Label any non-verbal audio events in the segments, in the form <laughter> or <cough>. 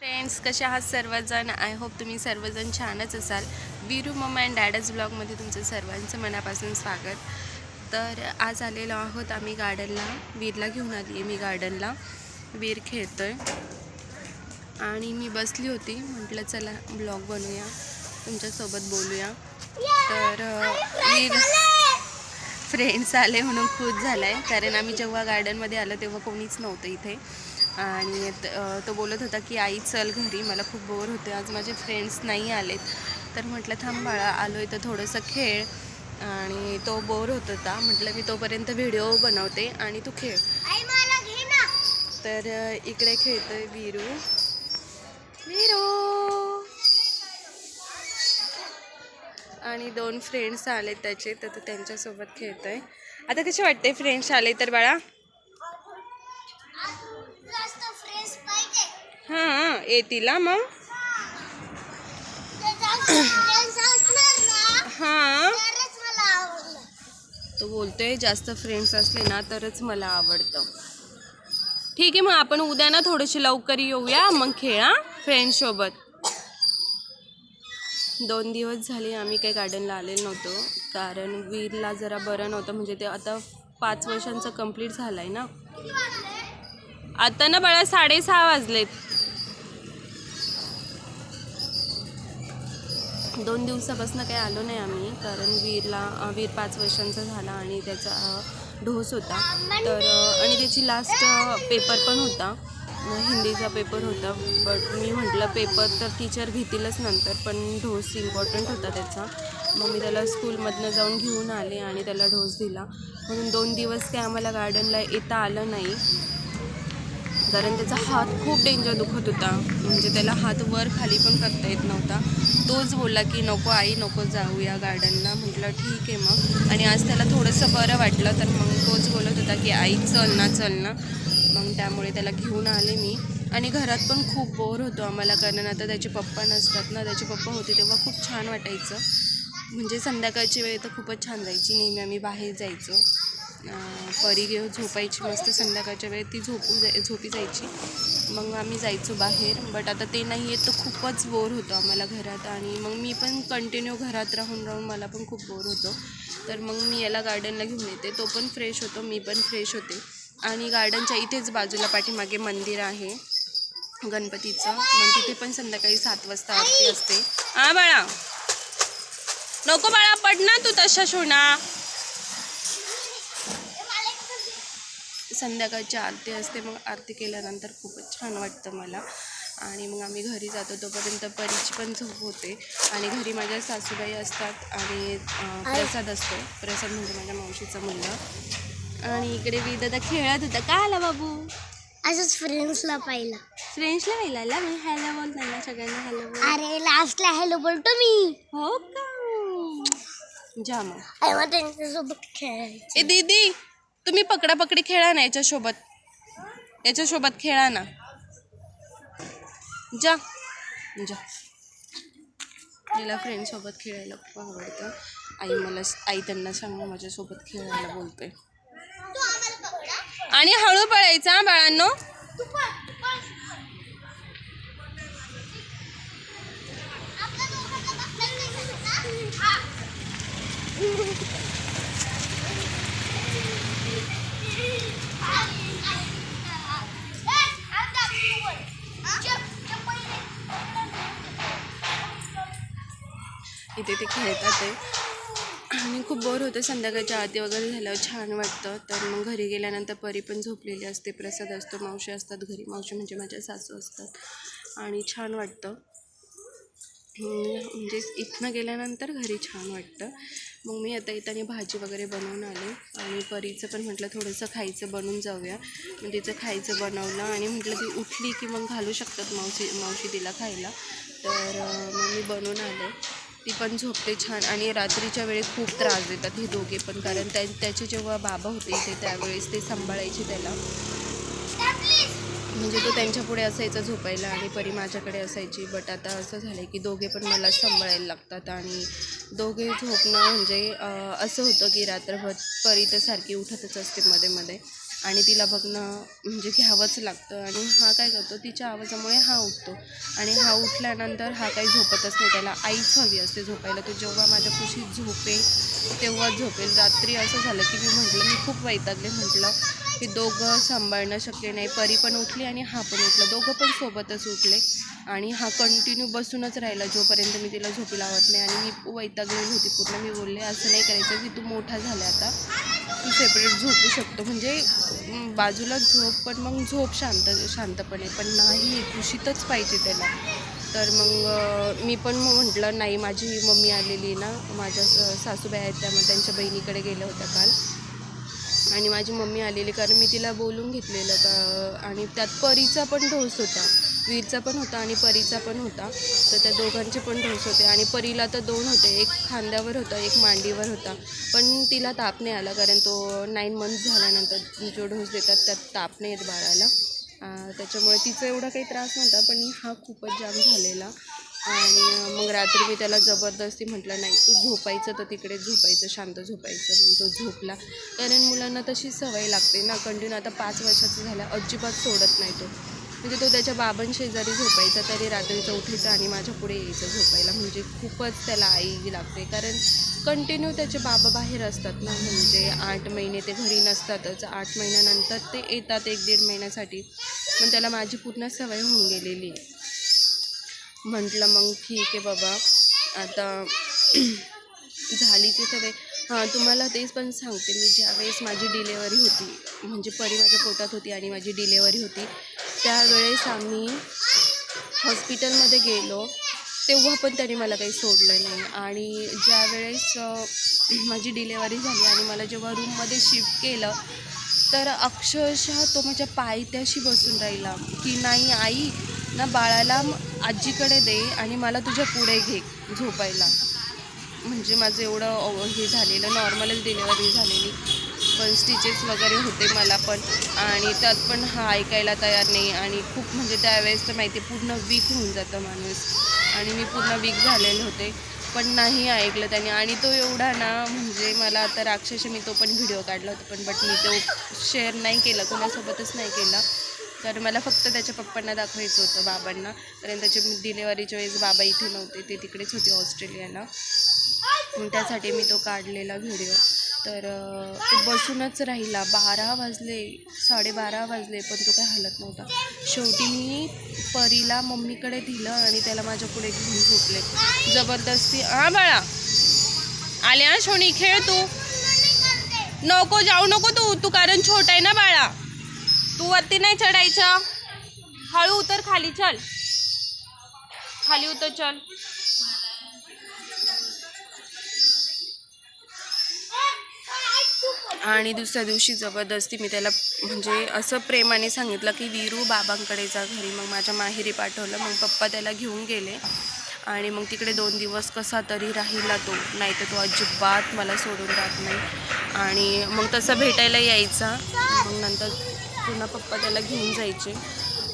Friends कसे आहात सर्वजण? आय होप तुम्ही सर्वजण छानच असाल. वीरू मम्मा अँड डॅडज ब्लॉगमध्ये तुमचं सर्वांचं मनापासून स्वागत. तर आज आलेलो आहोत आम्ही गार्डनला वीरला घेऊन आली आहे मी गार्डनला वीर खेळतो आहे आणि मी बसली होती. म्हटलं चला ब्लॉग बनवूया. तुमच्यासोबत बोलूया. तर अं, वीर फ्रेंड्स आले म्हणून खुश झाला आहे कारण आम्ही जेव्हा गार्डनमध्ये आलो तेव्हा कोणीच नव्हतं इथे. आणि त- बोलत होता की आई चल घरी. मला खूप बोर होते आज माझे फ्रेंड्स नाही आलेत. तर म्हटलं थांब बाळा. आलो आहे तर थोडंसं खेळ. आणि तो बोर होत होता. म्हटलं मी तोपर्यंत व्हिडिओ बनवते आणि तू खेळ. तर इकडे खेळतोय वीरू. वीरू! आणि दोन फ्रेंड्स आले त्याचे. तर तो त्यांच्यासोबत खेळतोय. आता कसे वाटते फ्रेंड्स आले तर बाळा? हां येतील मग? हां. तो बोलतोय जास्त फ्रेंड्स असले ना तरच मला आवडतं. ठीक आहे मग आपण उद्या ना थोडेसे लवकर येऊया मग खेळा फ्रेंड्ससोबत दोन दिवस झाले आम्ही काही गार्डनला आलेलो नव्हतो कारण वीरला जरा बरं नव्हतं म्हणजे ते आता पाच वर्षांचं कंप्लीट झालं आहे ना. आता ना बाळा साडेसहा वाजलेत. दोन दिवसापासून काही आलो नाही आम्ही कारण वीरला वीर पाच वर्षांचा झाला आणि त्याचा ढोस होता. तर आणि त्याची लास्ट पेपर पण होता. हिंदीचा पेपर होता. बट मी म्हटलं पेपर तर टीचर घेतीलच नंतर पण ढोस इम्पॉर्टंट होता त्याचा. मग मी त्याला स्कूलमधनं जाऊन घेऊन आले आणि त्याला ढोस दिला. म्हणून दोन दिवस काही आम्हाला गार्डनला येता आलं नाही. कारण त्याचा हात खूप डेंजर दुखत होता. म्हणजे त्याला हात वर खाली पण करता येत नव्हता. तोच बोलला की नको आई नको जाऊया गार्डनला. म्हटलं ठीक आहे मग. आणि आज त्याला थोडंसं बरं वाटलं तर मग तोच बोलत होता की आई चल ना चल ना. मग त्यामुळे त्याला घेऊन आले मी. आणि घरात पण खूप बोर होतो आम्हाला कारण आता त्याचे पप्पा नसतात ना. त्याचे पप्पा होते तेव्हा खूप छान वाटायचं. म्हणजे संध्याकाळची वेळ तर खूपच छान जायची. नेहमी आम्ही बाहेर जायचो. परी घेऊन झोपायची मस्त संध्याकाळच्या वेळेत ती झोपू जाय झोपी जायची. मग आम्ही जायचो बाहेर बट आता ते नाही आहे तर खूपच बोर होतो आम्हाला घरात आणि मग मी पण कंटिन्यू घरात राहून राहून मला पण खूप बोर होतो. तर मग मी याला गार्डनला घेऊन येते तो पण फ्रेश होतो मी पण फ्रेश होते. आणि गार्डनच्या इथेच बाजूला पाठीमागे मंदिर आहे गणपतीचं. मग तिथे पण संध्याकाळी सात वाजता आरती असते. हा बाळा! नको बाळा पड ना तू तशा शोना संध्याकाळची आरती असते. मग आरती केल्यानंतर खूपच छान वाटतं मला. आणि मग आम्ही घरी जातो. तोपर्यंत परीची पण झोप होते. आणि घरी माझ्या सासूबाई असतात. आणि प्रसाद असतो. प्रसाद म्हणजे माझ्या मावशीचा मुलगा आणि इकडे विदादा खेळत होता. का आला बाबू? असंच फ्रेंड्सला पाहिलं. फ्रेंड्सला वेळाला मी हॅलो बोल त्यांना सगळ्यांना हॅलो बोल अरे लास्टला हॅलो बोलतो मी. हो का? जा मग. त्यांच्यासोबत खेळायचं. दीदी! तुम्ही पकडापकडी खेळा ना याच्यासोबत. याच्यासोबत खेळा ना. जा. जा. मला फ्रेंडसोबत खेळायला खूप आवडतं. आई मला आई त्यांना सांगा माझ्यासोबत खेळायला बोलते. आणि हळू पळायचा बाळांनो. होते ते खेळतात ते. आणि खूप बोर होतं. संध्याकाळच्या आरती वगैरे झाल्यावर छान वाटतं. तर मग घरी गेल्यानंतर परी पण झोपलेली असते. प्रसाद असतो मावशी असतात घरी. मावशी म्हणजे माझ्या सासू असतात. आणि छान वाटतं. म्हणजे इथनं गेल्यानंतर घरी छान वाटतं. मग मी आता येताना भाजी वगैरे बनवून आले. आणि परीचं पण म्हटलं थोडंसं खायचं बनवून जाऊया. मग तिचं खायचं बनवलं आणि म्हटलं ती उठली की मग घालू शकतात मावशी मावशी तिला खायला. तर मग मी बनवून आले. ती पण झोपते छान आणि रात्रीच्या वेळी खूप त्रास देतात हे दोघे पण कारण त्या त्याचे जेव्हा बाबा होते इथे त्यावेळेस ते सांभाळायचे त्याला. म्हणजे तो त्यांच्या पुढे असायचा झोपायला आणि परी माझ्याकडे असायची बट आता असं झालं आहे की दोघे पण मला सांभाळायला लागतात आणि दोघे झोपणं म्हणजे असं होतं की रात्रभर परी तर सारखी उठतच असते मध्ये मध्ये. आणि तिला बघणं म्हणजे घ्यावंच लागतं. आणि हा काय करतो तिच्या आवाजामुळे हा उठतो. आणि हा उठल्यानंतर हा काही झोपतच नाही. त्याला आईच हवी असते झोपायला. तो जेव्हा माझ्या कुशीत झोपेल तेव्हाच झोपेल. रात्री असं झालं की मी म्हटलं मी खूप वैतागले. म्हटलं की दोघं सांभाळणं शक्य नाही. परी पण उठली आणि हा पण उठला. दोघं पण सोबतच उठले. आणि हा कंटिन्यू बसूनच राहिला जोपर्यंत मी तिला झोपी लावत नाही. आणि मी वैतागलेली होती पूर्ण. मी बोलले असं नाही करायचं की तू मोठा झाला आता. तू सेपरेट झोपू शकतो. म्हणजे बाजूला झोप पण मग झोप शांत शांतपणे. पण नाही कुशीतच पाहिजे त्याला. तर मग मी पण मग म्हटलं नाही माझी मम्मी आलेली ना. माझ्या स- सासूबाई आहेत त्यामुळे त्यांच्या बहिणीकडे गेल्या होत्या काल. आणि माझी मम्मी आलेली कारण मी तिला बोलून घेतलेलं का आणि त्यात परीचा पण ढोस होता. वीरचा पण होता आणि परीचा पण होता. तर त्या दोघांचे पण ढोस होते. आणि परीला तर दोन होते. एक खांद्यावर होता एक मांडीवर होता. पण तिला ताप नाही आला कारण तो नाईन मंथ झाल्यानंतर जो ढोस देतात त्यात ताप नाही येत बाळाला. त्याच्यामुळे तिचा एवढा काही त्रास नव्हता पण हा खूपच जाम झालेला. आणि मग रात्री मी त्याला जबरदस्ती म्हटलं नाही तू झोपायचं तर तिकडे झोपायचं शांत झोपायचं. मग तो झोपला. कारण मुलांना तशी सवय लागते ना कंटिन्यू आता पाच वर्षाचा झाला अजिबात सोडत नाही तो. म्हणजे तो त्याच्या बाबांशेजारी झोपायचा तरी रात्रीचं उठायचा आणि माझ्या पुढे यायचं झोपायला. म्हणजे खूपच त्याला आई लागते. कारण कंटिन्यू त्याचे बाबा बाहेर असतात ना म्हणजे आठ महिने ते घरी नसतातच. आठ महिन्यानंतर ते येतात एक दीड महिन्यासाठी. पण त्याला माझी पूर्ण सवय होऊन गेलेली आहे. म्हटलं मग ठीक आहे बाबा. आता <clears throat> झाली ती सवय हां तुम्हाला तेच पण सांगते मी. ज्यावेळेस माझी डिलेवरी होती म्हणजे परी माझ्या पोटात होती आणि माझी डिलेवरी होती त्यावेळेस आम्ही हॉस्पिटलमध्ये गेलो. तेव्हा पण त्याने मला काही सोडलं नाही. आणि ज्यावेळेस माझी डिलेवरी झाली आणि मला जेव्हा रूममध्ये शिफ्ट केलं तर अक्षरशः तो माझ्या पायथ्याशी बसून राहिला की नाही आई ना बाळाला आजीकडे दे आणि मला तुझ्या पुढे घे झोपायला. म्हणजे माझं एवढं हे झालेलं नॉर्मलच डिलेवरी झालेली. पण स्टिचेस वगैरे होते मला पण. आणि त्यात पण हा ऐकायला तयार नाही. आणि खूप म्हणजे त्यावेळेस तर माहिती आहे, पूर्ण वीक होऊन जातं माणूस. आणि मी पूर्ण वीक झालेले होते. पण नाही ऐकलं त्याने. आणि तो एवढा ना म्हणजे मला आता राक्षस मी तो पण व्हिडिओ काढला होता. पण बट मी तो शेअर नाही केला कोणासोबतच नाही केला. तर मला फक्त त्याच्या पप्पांना दाखवायचं होतं बाबांना. कारण त्याची डिलेवरीच्या वेळेस बाबा इथे नव्हते ते तिकडेच होते ऑस्ट्रेलियाला. त्यासाठी मी तो काढलेला व्हिडिओ तर तो बसूनच राहिला. बारा वाजले साडेबारा वाजले पण तो काही हलत नव्हता. शेवटी मी परीला मम्मीकडे दिलं आणि त्याला माझ्या पुढे घेऊन झोपले. जबरदस्ती हा बाळा आले हा शोनी खेळ तू. नको जाऊ नको तू. तू कारण छोटा आहे ना बाळा. तू वरती नाही चढायचं. हळू उतर खाली चल. खाली उतर चल. आणि दुसऱ्या दिवशी जबरदस्ती मी त्याला म्हणजे असं प्रेमाने सांगितलं की वीरू बाबांकडे जा घरी. मग माझ्या माहेरी पाठवलं. मग पप्पा त्याला घेऊन गेले. आणि मग तिकडे दोन दिवस कसा तरी राहिला तो. नाही तर तो अजिबात मला सोडून राहत नाही. आणि मग तसं भेटायला यायचा. मग नंतर पुन्हा पप्पा त्याला घेऊन जायचे.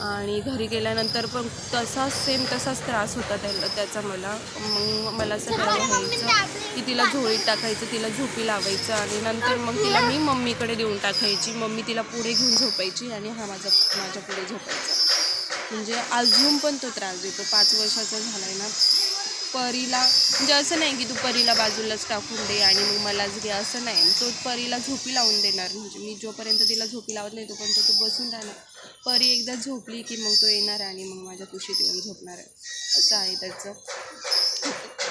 आणि घरी गेल्यानंतर पण तसाच सेम तसाच त्रास होता त्याला त्याचा मला. मग मला असं करायला व्हायचं की तिला झोळीत टाकायचं तिला झोपी लावायचं आणि नंतर मग तिला मी मम्मीकडे देऊन टाकायची. मम्मी तिला पुढे घेऊन झोपायची आणि हा माझा माझ्या पुढे झोपायचा. म्हणजे अजून पण तो त्रास देतो. पाच वर्षाचा झाला आहे ना. परीला म्हणजे असं नाही की तू परीला बाजूलाच टाकून दे आणि मग मलाच घे असं नाही. तो परीला झोपी लावून देणार. म्हणजे मी जोपर्यंत तिला झोपी लावत नाही तोपर्यंत तो बसून राहणार. परी एकदा झोपली की मग तो येणार आणि मग माझ्या कुशीत येऊन झोपणार आहे. असं आहे त्याचं.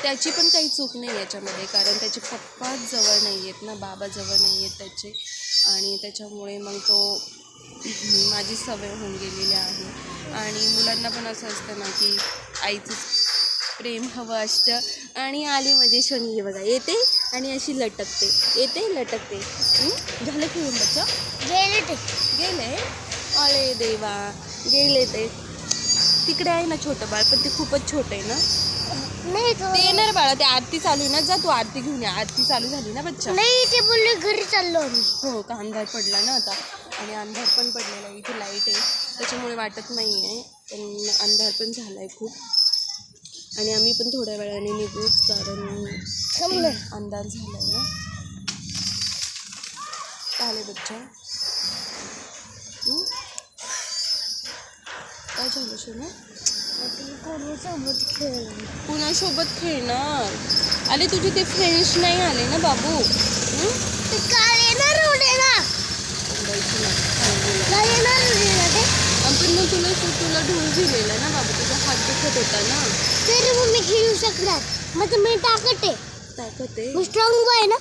त्याची पण काही चूक नाही याच्यामध्ये कारण त्याचे पप्पाच जवळ नाही आहेत ना बाबा जवळ नाही आहेत त्याचे. आणि त्याच्यामुळे मग तो माझी सवय होऊन गेलेली आहे. आणि मुलांना पण असं असतं ना की आईचंच प्रेम हवं असतं. आणि आली म्हणजे शनी. हे बघा येते आणि अशी लटकते. येते लटकते? झालं खेळून बच्चा? गेले ते. गेले? अरे देवा. गेले ते. तिकडे आहे ना छोटं बाळ पण ते खूपच छोटं आहे ना? नाही ते. येणार बाळा ते आरती चालू आहे ना? जा तू आरती घेऊन ये. आरती चालू झाली ना बच्चा? नाही ते बोलले घरी चाललो आम्ही. हो का अंधार पडला ना आता? आणि अंधार पण पडलेला आहे. इथे लाइट आहे. त्याच्यामुळे वाटत नाही आहे पण अंधार पण झाला आहे खूप. आणि आम्ही पण थोड्या वेळाने निघूच कारण अंदाज झालाय ना. आले बच्चा. काय झालं शिना कुणासोबत खेळणार? आले तुझे ते फ्रेंड्स नाही आले ना बाबू? काल येणार येणार पण मग तुला तुला ढोल दिलेला ना बाबू तुझा हात दुखत होता ना. तरी मग मी खेळू शकणार. मग तर मी टाकत आहे. ताकद आहे? स्ट्रॉंग बॉय आहे ना.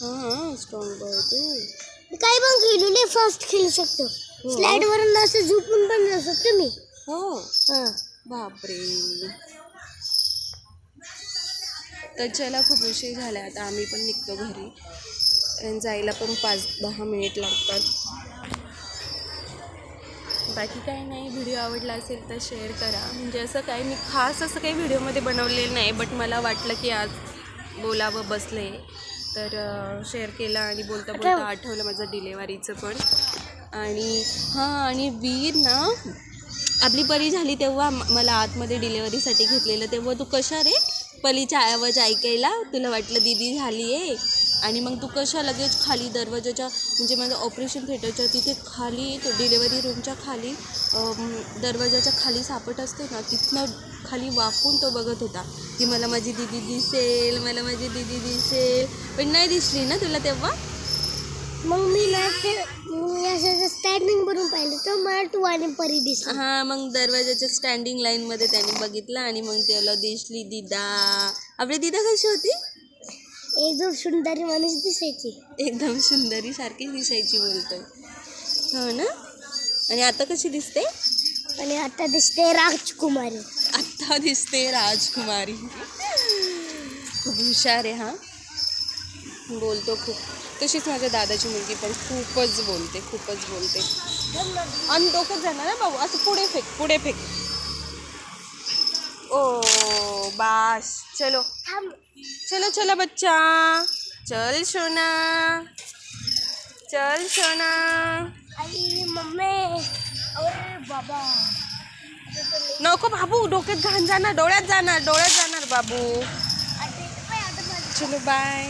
हां स्ट्रॉंग बॉय तू. काही पण खेळू लय फास्ट खेळू शकतो. स्लाइड वरून असं झोपून पण जाऊ शकतो मी. हो? हां. बापरे. तर चला खूप उशीर झाला. आता आम्ही पण निघतो घरी. जायला पण पाच दहा मिनिट लागतात. बाकी काही नाही व्हिडिओ आवडला असेल तर शेअर करा. म्हणजे असं काही मी खास असं काही व्हिडिओमध्ये बनवलेलं नाही बट मला वाटलं की आज बोलावं बसले. तर शेअर केलं आणि बोलता बोलता आठवलं माझं डिलेवरीचं पण. आणि हां आणि वीर ना आपली परी झाली तेव्हा मला आतमध्ये डिलेवरीसाठी घेतलेलं. तेव्हा तू कशा रे पलीचा आवाज ऐकायला? तुला वाटलं दीदी झाली आहे आणि मग तू कशा लगेच खाली दरवाजाच्या म्हणजे माझं ऑपरेशन थिएटरच्या तिथे खाली तो डिलेवरी रूमच्या खाली दरवाजाच्या खाली सापट असते ना तिथनं खाली वाकून तो बघत होता की मला माझी दीदी दिसेल मला माझी दीदी दिसेल. पण नाही दिसली ना तुला तेव्हा? मग मी ना ते मी असं स्टँडिंग वरून पाहिलं तर मला तू आणि परी दिसली. हां मग दरवाजाच्या स्टँडिंग लाईनमध्ये त्याने बघितलं आणि मग त्याला दिसली दिदा. आपली दिदा कशी होती? एकदम सुंदरी माणूस दिसायची. एकदम सुंदरी सारखी दिसायची बोलतोय. हो ना? आणि आता कशी दिसते? आणि आता दिसते राजकुमारी. आत्ता दिसते राजकुमारी. खूप हुशार आहे हा. बोलतो खूप. तशीच माझ्या दादाची मुलगी पण खूपच बोलते खूपच बोलते. आणि डोक्यात जाणार ना भाऊ असं पुढे फेक पुढे फेक. ओ बास। चलो। थांब चलो चलो बच्चा। चल सोना। चल सोना। आई मम्मी अरे बाबा। नको बाबू डोक्यात घाण जाणार डोळ्यात जाणार डोळ्यात जाणार बाबू। आता आता चलो बाय